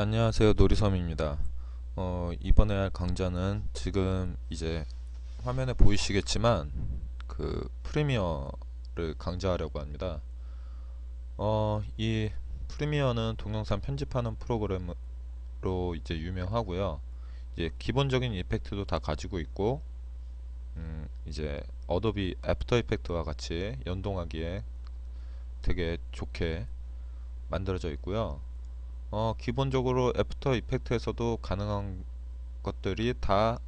네, 안녕하세요. 놀이섬입니다. 어, 이번에 할 강좌는 지금 이제 화면에 보이시겠지만 그 프리미어를 강좌하려고 합니다. 어, 이 프리미어는 동영상 편집하는 프로그램으로 이제 유명하고요. 이제 기본적인 이펙트도 다 가지고 있고 음, 이제 어도비 애프터 이펙트와 같이 연동하기에 되게 좋게 만들어져 있고요. 어, 기본적으로 애프터 이펙트에서도 가능한 것들이 다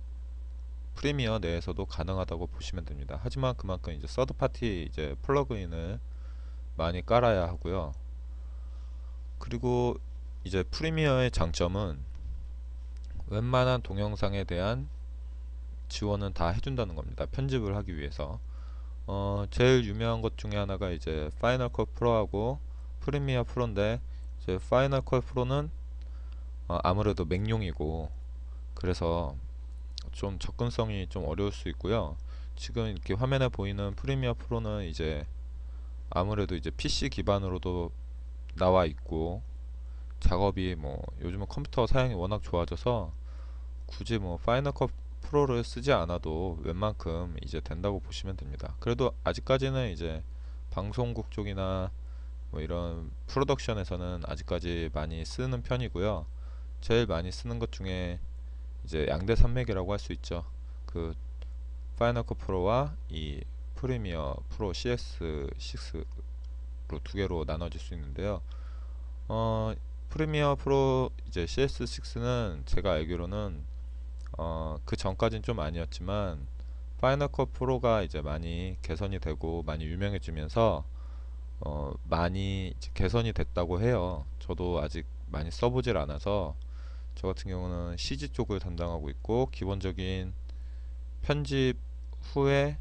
프리미어 내에서도 가능하다고 보시면 됩니다. 하지만 그만큼 이제 서드 파티 이제 플러그인을 많이 깔아야 하고요. 그리고 이제 프리미어의 장점은 웬만한 동영상에 대한 지원은 다 해준다는 겁니다. 편집을 하기 위해서. 어, 제일 유명한 것 중에 하나가 이제 파이널 컷 프로하고 프리미어 프로인데 이제 파이널 컷 프로는 어, 아무래도 맥용이고 그래서 좀 접근성이 좀 어려울 수 있고요. 지금 이렇게 화면에 보이는 프리미어 프로는 이제 아무래도 이제 PC 기반으로도 나와 있고 작업이 뭐 요즘은 컴퓨터 사양이 워낙 좋아져서 굳이 뭐 파이널 컷 프로를 쓰지 않아도 웬만큼 이제 된다고 보시면 됩니다. 그래도 아직까지는 이제 방송국 쪽이나 뭐 이런 프로덕션에서는 아직까지 많이 쓰는 편이고요. 제일 많이 쓰는 것 중에 이제 양대 산맥이라고 할 수 있죠. 그 파이널 컷 프로와 이 프리미어 프로 CS6로 두 개로 나눠질 수 있는데요. 어, 프리미어 프로 이제 CS6는 제가 알기로는 어, 그 전까진 좀 아니었지만 파이널 컷 프로가 이제 많이 개선이 되고 많이 유명해지면서 어, 많이 개선이 됐다고 해요. 저도 아직 많이 써보질 않아서 저 같은 경우는 CG 쪽을 담당하고 있고 기본적인 편집 후에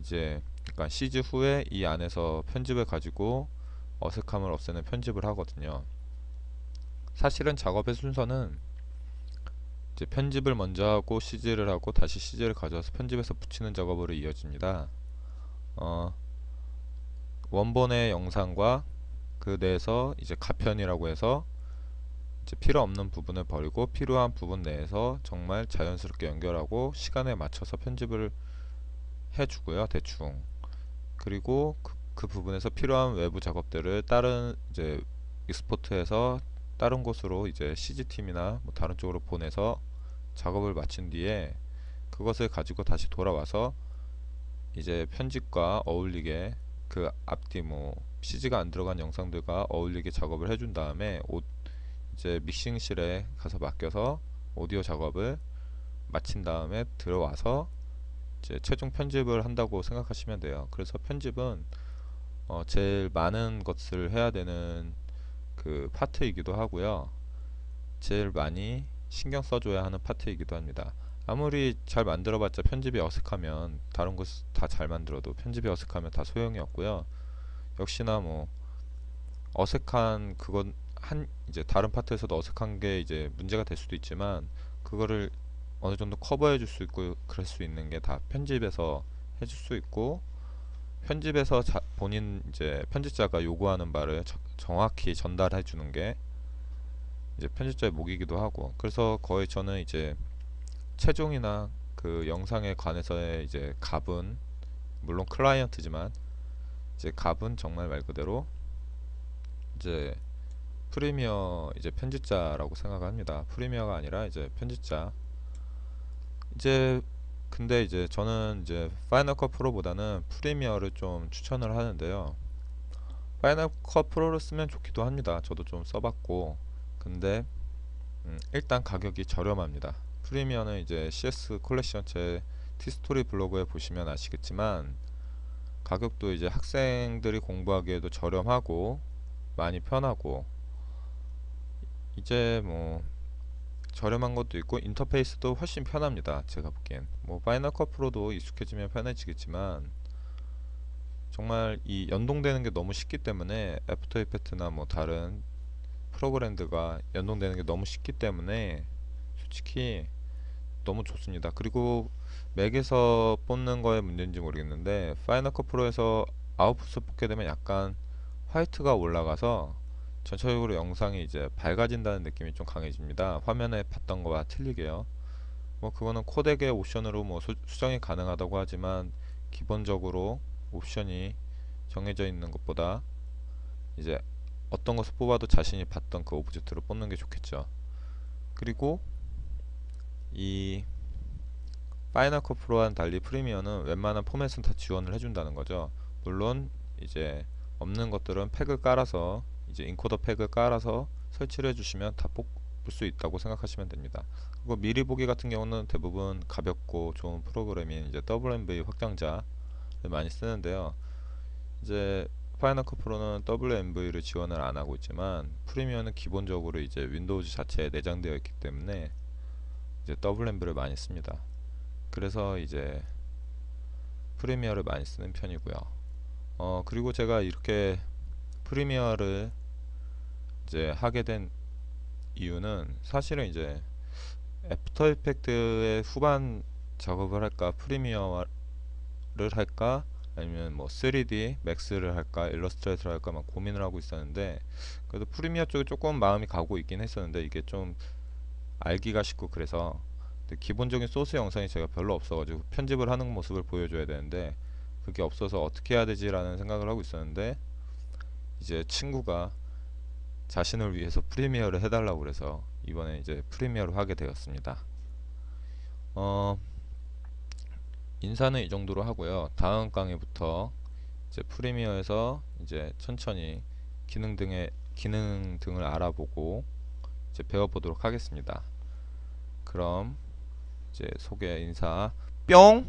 이제 그러니까 CG 후에 이 안에서 편집을 가지고 어색함을 없애는 편집을 하거든요. 사실은 작업의 순서는 이제 편집을 먼저 하고 CG를 하고 다시 CG를 가져와서 편집해서 붙이는 작업으로 이어집니다. 어, 원본의 영상과 그 내에서 이제 가편이라고 해서 이제 필요 없는 부분을 버리고 필요한 부분 내에서 정말 자연스럽게 연결하고 시간에 맞춰서 편집을 해주고요 대충. 그리고 그, 그 부분에서 필요한 외부 작업들을 다른 이제 익스포트해서 다른 곳으로 이제 CG팀이나 뭐 다른 쪽으로 보내서 작업을 마친 뒤에 그것을 가지고 다시 돌아와서 이제 편집과 어울리게 그 앞뒤 뭐 CG가 안 들어간 영상들과 어울리게 작업을 해준 다음에 옷 이제 믹싱실에 가서 맡겨서 오디오 작업을 마친 다음에 들어와서 이제 최종 편집을 한다고 생각하시면 돼요. 그래서 편집은 어 제일 많은 것을 해야 되는 그 파트이기도 하고요. 제일 많이 신경 써줘야 하는 파트이기도 합니다. 아무리 잘 만들어봤자 편집이 어색하면 다른 것 다 잘 만들어도 편집이 어색하면 다 소용이 없고요. 역시나 뭐 어색한 그건 한 이제 다른 파트에서도 어색한 게 이제 문제가 될 수도 있지만 그거를 어느 정도 커버해 줄 수 있고 그럴 수 있는 게 다 편집에서 해줄 수 있고 편집에서 자, 본인 이제 편집자가 요구하는 바를 저, 정확히 전달해 주는 게 이제 편집자의 목이기도 하고 그래서 거의 저는 이제 최종이나 그 영상에 관해서의 이제 값은 물론 클라이언트지만 이제 값은 정말 말 그대로 이제 프리미어 이제 편집자라고 생각합니다. 프리미어가 아니라 이제 편집자. 이제 근데 이제 저는 이제 파이널 컷 프로보다는 프리미어를 좀 추천을 하는데요. 파이널 컷 프로를 쓰면 좋기도 합니다. 저도 좀 써봤고 근데 음, 일단 가격이 저렴합니다. 프리미어는 이제 CS 콜렉션 제 티스토리 블로그에 보시면 아시겠지만 가격도 이제 학생들이 공부하기에도 저렴하고 많이 편하고 이제 뭐 저렴한 것도 있고 인터페이스도 훨씬 편합니다 제가 보기엔. 뭐 파이널 컷 프로도 익숙해지면 편해지겠지만 정말 이 연동되는 게 너무 쉽기 때문에 애프터 이펙트나 뭐 다른 프로그램들과 연동되는 게 너무 쉽기 때문에 솔직히 너무 좋습니다. 그리고 맥에서 뽑는 거에 문제인지 모르겠는데 파이널 컷 프로에서 아웃풋을 뽑게 되면 약간 화이트가 올라가서 전체적으로 영상이 이제 밝아진다는 느낌이 좀 강해집니다. 화면에 봤던 거와 틀리게요. 뭐 그거는 코덱의 옵션으로 뭐 수, 수정이 가능하다고 하지만 기본적으로 옵션이 정해져 있는 것보다 이제 어떤 것을 뽑아도 자신이 봤던 그 오브젝트를 뽑는 게 좋겠죠. 그리고 이 파이널 컷 프로와는 달리 프리미어는 웬만한 포맷은 다 지원을 해준다는 거죠. 물론 이제 없는 것들은 팩을 깔아서 이제 인코더 팩을 깔아서 설치를 해주시면 다 뽑을 수 있다고 생각하시면 됩니다. 그리고 미리 보기 같은 경우는 대부분 가볍고 좋은 프로그램인 이제 WMV 확장자를 많이 쓰는데요. 이제 파이널 컷 프로는 WMV를 지원을 안 하고 있지만 프리미어는 기본적으로 이제 윈도우즈 자체에 내장되어 있기 때문에 이제 WMV를 많이 씁니다. 그래서 이제 프리미어를 많이 쓰는 편이고요. 어 그리고 제가 이렇게 프리미어를 이제 하게 된 이유는 사실은 이제 애프터 이펙트의 후반 작업을 할까 프리미어를 할까 아니면 뭐 3D 맥스를 할까 일러스트레이터를 할까 막 고민을 하고 있었는데 그래도 프리미어 쪽에 조금 마음이 가고 있긴 했었는데 이게 좀 알기가 쉽고 그래서 기본적인 소스 영상이 제가 별로 없어가지고 편집을 하는 모습을 보여줘야 되는데 그게 없어서 어떻게 해야 되지라는 생각을 하고 있었는데 이제 친구가 자신을 위해서 프리미어를 해달라고 그래서 이번에 이제 프리미어를 하게 되었습니다. 어, 인사는 이 정도로 하고요. 다음 강의부터 이제 프리미어에서 이제 천천히 기능 등의 기능 등을 알아보고 이제 배워보도록 하겠습니다. 그럼 이제 소개 인사 뿅!